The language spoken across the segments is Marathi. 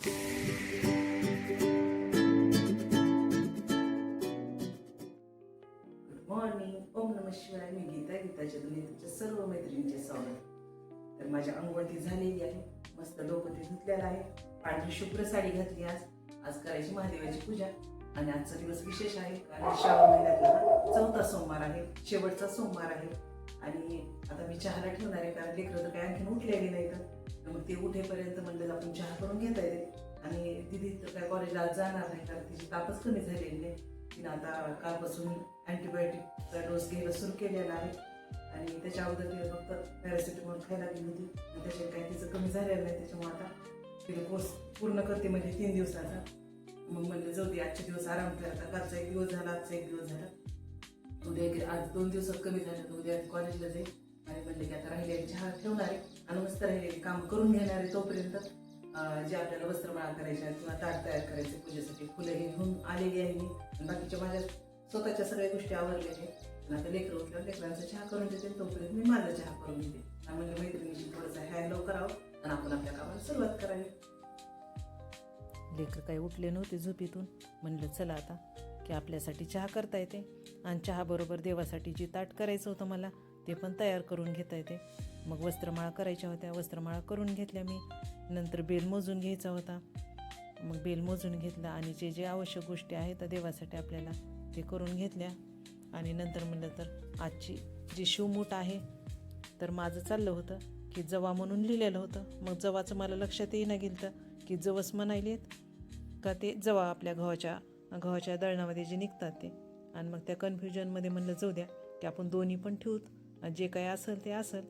गुड मॉर्निंग ओम नम शिवाय. मी गीता गीताच्या तुमच्या सर्व मैत्रिणींचे स्वागत. तर माझ्या अंघोळती झालेली आहे. मस्त डोकं ते धुतलेलं आहे. पांढरी शुभ्र साडी घातली आज. आज करायची महादेवाची पूजा. आणि आजचा दिवस विशेष आहे. कारण श्रावण महिन्यातला चौथा सोमवार आहे. शेवटचा सोमवार आहे. आणि आता मी चहाला ठेवणार आहे. कारण लेकरं तर काय आणखी उठलेली नाही तर मग ते उठेपर्यंत म्हणलेलं आपण चहा करून घेता येते आणि दिदी काय कॉलेजला आज जाणार नाही कारण तिची तापच कमी झालेली नाही तिनं आता कालपासून अँटीबायोटिकचा डोस घ्यायला सुरू केलेला आहे. आणि त्याच्या अगोदर तिला फक्त पॅरासिटामॉल खायला गेली होती. आणि त्याच्यात काही तिचं कमी झालेलं नाही. त्याच्यामुळे आता तिने कोर्स पूर्ण करते म्हणजे तीन दिवसाचा. मग म्हणलं जाऊ दे आजचे दिवस आराम कर. आता कालचा एक दिवस झाला आजचा एक दिवस झाला. उद्या एक आज दोन दिवसात कमी झालं तर उद्या कॉलेजला जाईल. आणि म्हणले की आता राहिले चहा ठेवणार आहे. आणि मस्त राहिलेली काम करून घेणार आहे तोपर्यंत जे आपल्याला वस्त्रमाळा करायच्या आहेत किंवा ताट तयार करायचे पूजेसाठी फुलं हे घेऊन आलेली आहे मी. आणि बाकीच्या माझ्या स्वतःच्या सगळ्या गोष्टी आवडलेल्या आहेत. आणि आता लेकरं उठल्यावर लेकरांचा चहा करून देते तोपर्यंत मी माझा चहा करून घेते आणि म्हणजे मैत्रिणीशी थोडंसं हॅलो करावं आणि आपण आपल्या कामाला सुरुवात करावी. लेकर काही उठले नव्हते झोपेतून. म्हणलं चला आता की आपल्यासाठी चहा करता येते. आणि चहाबरोबर देवासाठी जी ताट करायचं होतं मला ते पण तयार करून घेता येते. मग वस्त्रमाळा करायच्या होत्या. वस्त्रमाळा करून घेतल्या मी. नंतर बेल मोजून घ्यायचा होता. मग बेल मोजून घेतला आणि जे जे आवश्यक गोष्टी आहेत त्या देवासाठी आपल्याला ते करून घेतल्या. आणि नंतर म्हणलं तर आजची जी शिवमूठ आहे तर माझं चाललं होतं की जवा म्हणून लिहिलेलं होतं. मग जवाचं मला लक्षात येईना गेलं तर की जवस म्हणायलेत का ते जवा आपल्या गव्हाच्या गव्हाच्या दळणामध्ये जे निघतात ते. आणि मग त्या कन्फ्युजनमध्ये म्हणलं जाऊ द्या की आपण दोन्ही पण ठेवूत जे काही असेल ते असेल.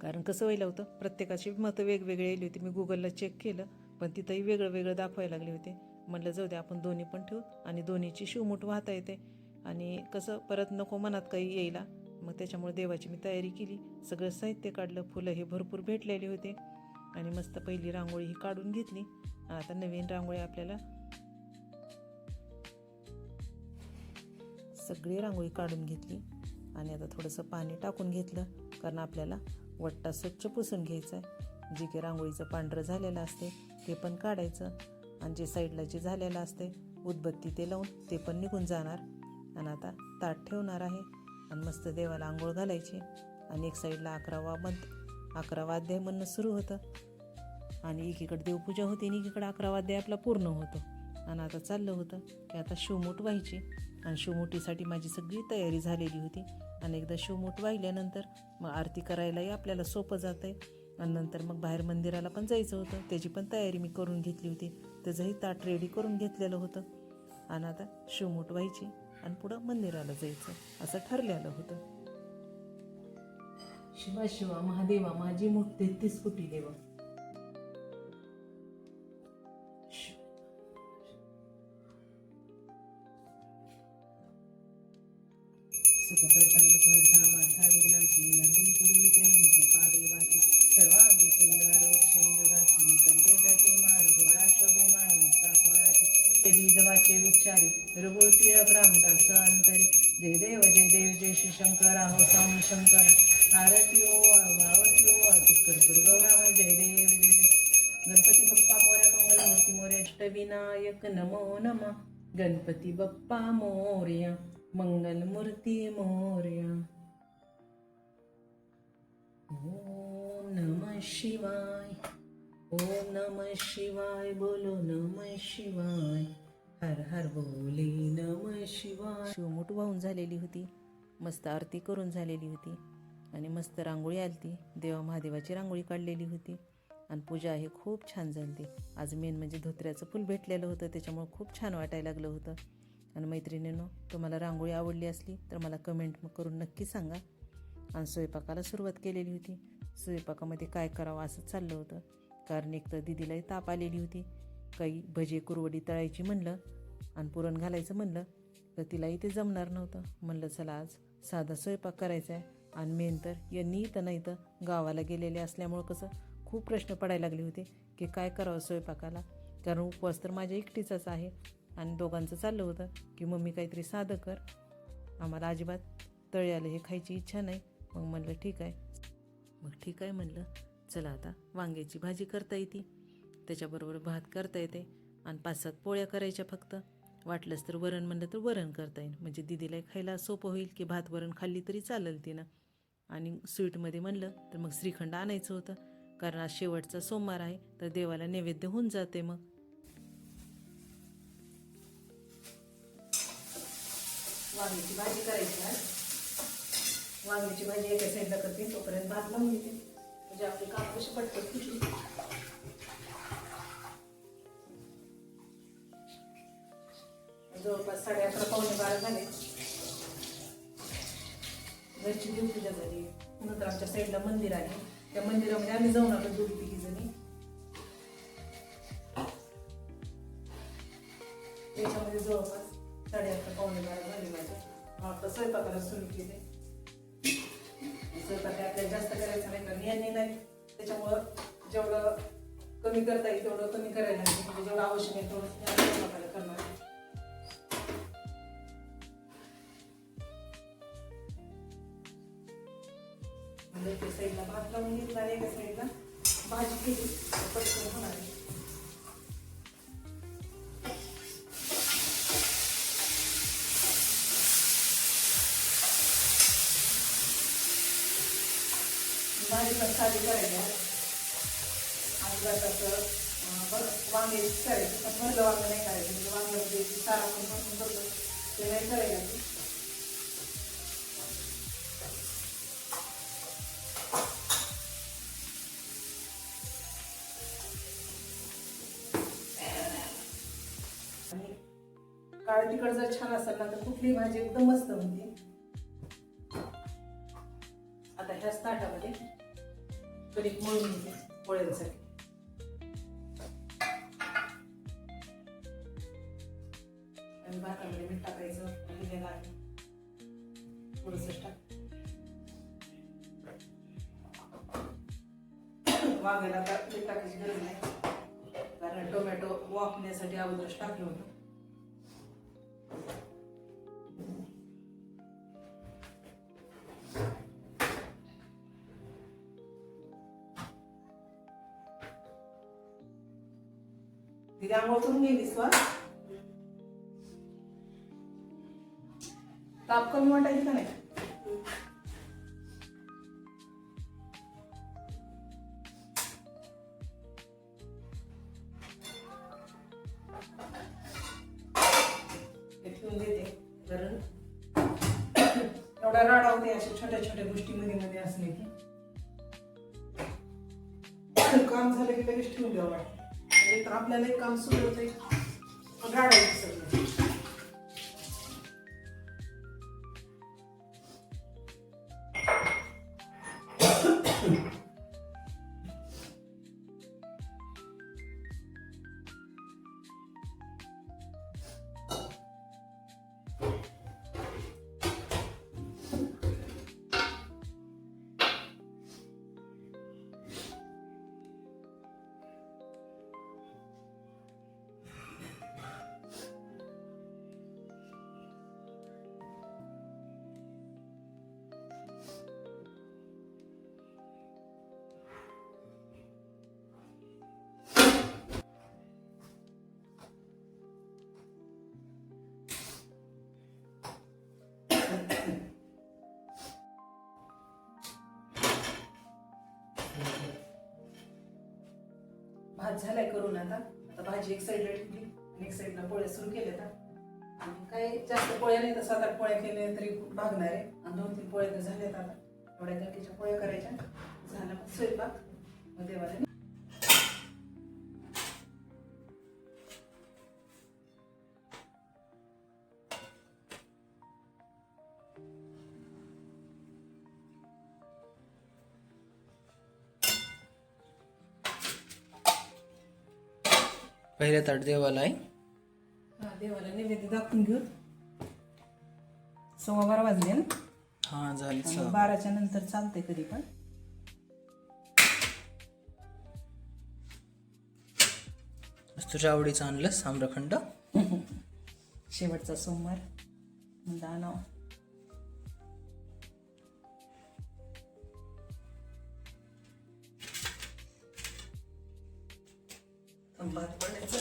कारण कसं व्हायला होतं प्रत्येकाची मतं वेगवेगळी आली होती. मी गुगलला चेक केलं पण तिथंही वेगळं वेगळं दाखवायला लागले होते. म्हणलं जाऊ द्या आपण दोन्ही पण ठेवू आणि दोन्हीची शिवमूठ वाहता येते. आणि कसं परत नको मनात काही येईला मग त्याच्यामुळे देवाची मी तयारी केली. सगळं साहित्य काढलं फुलं हे भरपूर भेटलेले होते. आणि मस्त पहिली रांगोळी ही काढून घेतली. आणि आता नवीन रांगोळी आपल्याला सगळी रांगोळी काढून घेतली. आणि आता थोडंसं पाणी टाकून घेतलं कारण आपल्याला वट्टा स्वच्छ पुसून घ्यायचा आहे. जे की रांगोळीचं पांढरं झालेलं असते ते पण काढायचं. आणि जे साईडला जे झालेलं असते उदबत्ती ते लावून ते पण निघून जाणार. आणि आता ताट ठेवणार आहे. आणि मस्त देवाला आंघोळ घालायची. आणि एक साईडला अकरावा मध अकरावा अध्याय म्हणणं सुरू होतं. आणि एकीकडे देवपूजा होती आणि एकीकडे अकरावा अध्याय आपला पूर्ण होतो. आणि आता चाललं होतं की आता शिवमूठ व्हायची. आणि शिवमुठीसाठी माझी सगळी तयारी झालेली होती. आणि एकदा शिवमूठ वाहिल्यानंतर मग आरती करायलाही आपल्याला सोपं जातं आहे आणि नंतर मग बाहेर मंदिराला पण जायचं होतं. त्याची पण तयारी मी करून घेतली होती. त्याचंही ताट रेडी करून घेतलेलं होतं. आणि आता शिवमूठ व्हायची आणि पुढं मंदिराला जायचं असं ठरलेलं होतं. शिवा शिवा महादेवा माझी मूठ तेहतीस कोटी देवा. बीजवाचे उच्चारी रुगुळ टिळक रामदास अंतरी जय देव जय देव जय श्री शंकरा हो स्वामी शंकर. आरती ओ भावती ओ तिक्कर गौरा जय देव जय देव. गणपती बाप्पा मोर्या मंगलमूर्ती मोर्या अष्टविनायक नमो नम. गणपती बाप्पा मोर्या मंगलमूर्ती मोर्या. ओम नम शिवाय. ओम नम शिवाय बोलो नम शिवाय. हर हर बोले नम शिवाय. शिवमूठ वाहून झालेली होती मस्त आरती करून झालेली होती आणि मस्त रांगोळी आलती देवा महादेवाची रांगोळी काढलेली होती आणि पूजा हे खूप छान झाली आज मेन म्हणजे धोत्र्याचं फुल भेटलेलं होतं त्याच्यामुळे खूप छान वाटायला लागलं होतं. आणि मैत्रिणींनो तुम्हाला रांगोळी आवडली असली तर मला कमेंट करून नक्की सांगा. आणि स्वयंपाकाला सुरुवात केलेली होती. स्वयंपाकामध्ये काय करावं असं चाललं होतं. कारण एक तर दिदीलाही ताप आलेली होती. काही भजे कुरवडी तळायची म्हणलं आणि पुरण घालायचं म्हणलं तर तिलाही ते जमणार नव्हतं. म्हणलं चला आज साधा स्वयंपाक करायचा आहे. आणि मेन तर यांनी तर नाही तर गावाला गेलेले असल्यामुळं कसं खूप प्रश्न पडायला लागले होते की काय करावं स्वयंपाकाला. कारण उपवास तर माझ्या एकटीचाच आहे आणि दोघांचं चाललं होतं की मम्मी काहीतरी साधं कर. आम्हाला अजिबात तळ्याला हे खायची इच्छा नाही. मग म्हणलं ठीक आहे. मग ठीक आहे म्हणलं चला आता वांग्याची भाजी करता येते. त्याच्याबरोबर भात करता येते आणि पाच सात पोळ्या करायच्या फक्त. वाटलंच तर वरण म्हणलं तर वरण करता येईल. म्हणजे दिदीला खायला सोपं होईल की भात वरण खाल्ली तरी चालेल तिनं. आणि स्वीटमध्ये म्हणलं तर मग श्रीखंड आणायचं होतं. कारण आज शेवटचा सोमवार आहे तर देवाला नैवेद्य होऊन जाते मग. वांग्याची भाजी करायची वांग्याची भाजी एका साईडला करते तोपर्यंत भात लावून घेते म्हणजे आपले काम कसे पटकन जवळपास साडे अकरा पावणे बारा झाले. घरची देवपूजा झाली नंतर आमच्या साईडला मंदिर आहे. त्या मंदिरामध्ये आम्ही जाऊन आलो दोन तिघी जणी. त्याच्यामध्ये जवळपास साडे अकरा पावणे बारा झाले माझ्या आता स्वयंपाकाला सुरू केले स्वयंपाक काय आपल्याला जास्त करायचा नाही कारण यांनी नाही त्याच्यामुळं जेवढं कमी करता येईल तेवढं कमी करायला म्हणजे जेवढं आवश्यक आहे तेवढं स्वयंपाकाला करणार. म्हणजे एका साईडला भात लावून घेतला आणि एका साईडला भाजी केली पटकन होणार भाजी पण साधी करायची आहे. आणि जर असं वांगे करायचे पण भरलं वांगं नाही करायचं. म्हणजे वांग्यामध्ये सारा पण आपण भरून करतो ते नाही करायचं. काळ आणि जर छान असेल ना तर कुठली भाजी एकदम मस्त होती आता ह्याच ताटामध्ये कणिक मळून घेते पोळ्यांसाठी. आणि भातामध्ये मीठ टाकायचं लिहिलेलं आहे. थोडंसं टाक वांग्याला आता मीठ टाकायची गरज नाही. कारण टोमॅटो वापण्यासाठी अगोदरच टाकलं होतं. करून घे विश्वास ताप कमी वाटायचं नाही? म्हणजे तर आपल्याला एक काम सुरू होते राडायचं सगळं. भात झालाय करून आता. आता भाजी एक साईडला ठेवली आणि एक साईडला पोळ्या सुरू केल्या आता. काही काय जास्त पोळ्या नाही तर सात आठ पोळ्या केल्या तरी भागणार आहे. आणि दोन तीन पोळ्या तर झाल्यात आता. एवढ्या गरकीच्या पोळ्या करायच्या. झाला मग स्वयंपाक. मग देवाला पहिल्या ताट देवाला आहे. हा देवाला नैवेद्य दाखवून घेऊ. सव्वा बारा वाजले ना? हा झाली आणि बाराच्या नंतर चालते कधी पण. तुझ्या आवडीचं आणलं आम्रखंड शेवटचा सोमवार. म्हणलं आणावं. भात पडायचं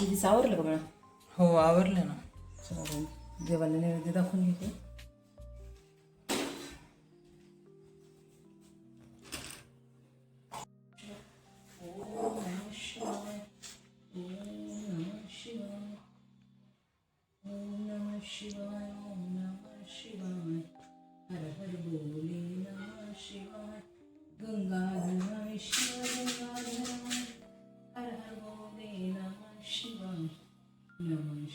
दीदी सावरलं का मॅडम हो आवरले ना. देवाला नैवेद्य दाखवून घेते. नमः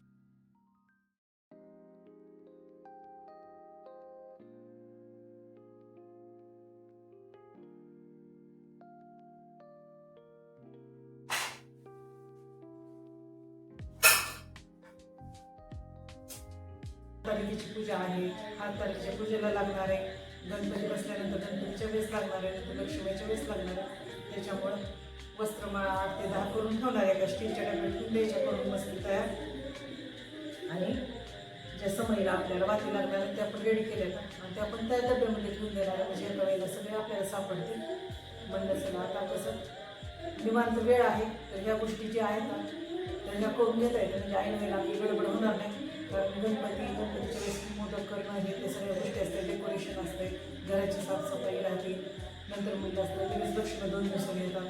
पूजा आहे. हात तालिकेच्या पूजेला लागणार आहे. गणपती बसल्यानंतर गणपतीच्या वेळेस लागणार आहे. नंतर लक्ष्मीच्या वेळेस लागणार आहे. त्याच्यामुळं वस्त्रमाळा आठ ते दहा करून ठेवणार आहे. एका स्टीलच्या डब्यात द्यायच्या करून मस्त तयार आणि ज्या समयीला आपल्याला वाती लागणार ते आपण रेडी केलेलं आणि ते आपण त्या डब्यामध्ये घेऊन देणार म्हणजे एका वेळेला सगळे आपल्याला सापडतील. म्हणलं चला आता कसं? निवांत वेळ आहे. तर ह्या गोष्टी ज्या आहेत ना तर ह्या करून घेता येतं. म्हणजे ऐन वेळेला आपली गडबड होणार नाही. कारण गणपती गणपतीच्या वेळेस मोदक करणं हे ते सगळ्या गोष्टी असतात. डेकोरेशन असते घराची साफसफाई राहते. नंतर म्हणजे असतं लगेच दक्षिणा दोन दिवसांनी येतात.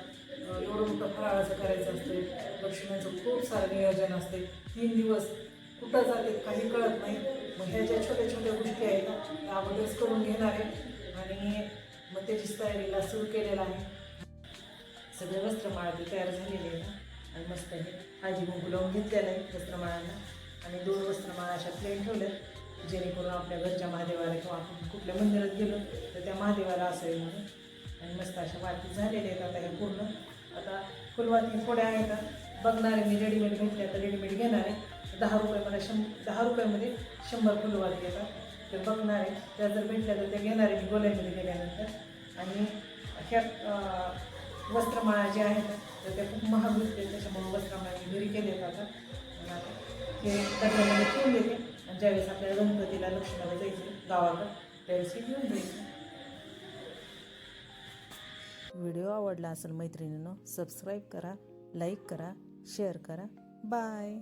एवढं मोठं फराळाचं करायचं असते दक्षिणाचं खूप सारं नियोजन असते तीन दिवस कुठं जाते काही कळत नाही. मग ह्या ज्या छोट्या छोट्या गोष्टी आहेत ना त्या अगोदरच करून घेणार आहे. आणि मग त्याचीच तयारीला सुरू केलेला आहे. सगळे वस्त्रमाळा तयार झालेली आहे ना आणि मस्त हे हाजी मुंगू लावून घेतलेलं आहे वस्त्रमाळांना. आणि दोन वस्त्रमाळा अशा प्लेन ठेवल्यात जेणेकरून आपल्या घरच्या महादेवाला किंवा आपण कुठल्या मंदिरात गेलो तर त्या महादेवाला असेल म्हणून. आणि मस्त अशा वाती झालेल्या आहेत. आता हे पूर्ण आता फुलवाती थोड्या आहेत. बघणार बघणारे मी रेडीमेड घेतल्या तर रेडीमेड घेणार आहे. दहा रुपये मला शं दहा रुपयामध्ये शंभर फुलवाती येतात ते बघणारे त्या जर भेटल्या तर ते घेणारे मी गोल्यामध्ये गेल्यानंतर. आणि ह्या वस्त्रमाळा ज्या आहेत तर त्या खूप महाग विकते. त्याच्यामुळे वस्त्रमाळा मी घरी केले जातात आता. हे त्याच्यामध्ये ठेवून देते. आणि ज्यावेळेस आपल्याला गणपतीला लक्ष्मीला जायचं गावाला त्यावेळेस हे घेऊन जायचं व्हिडिओ आवडला असेल मैत्रिणीनं सबस्क्राईब करा लाईक करा शेअर करा. बाय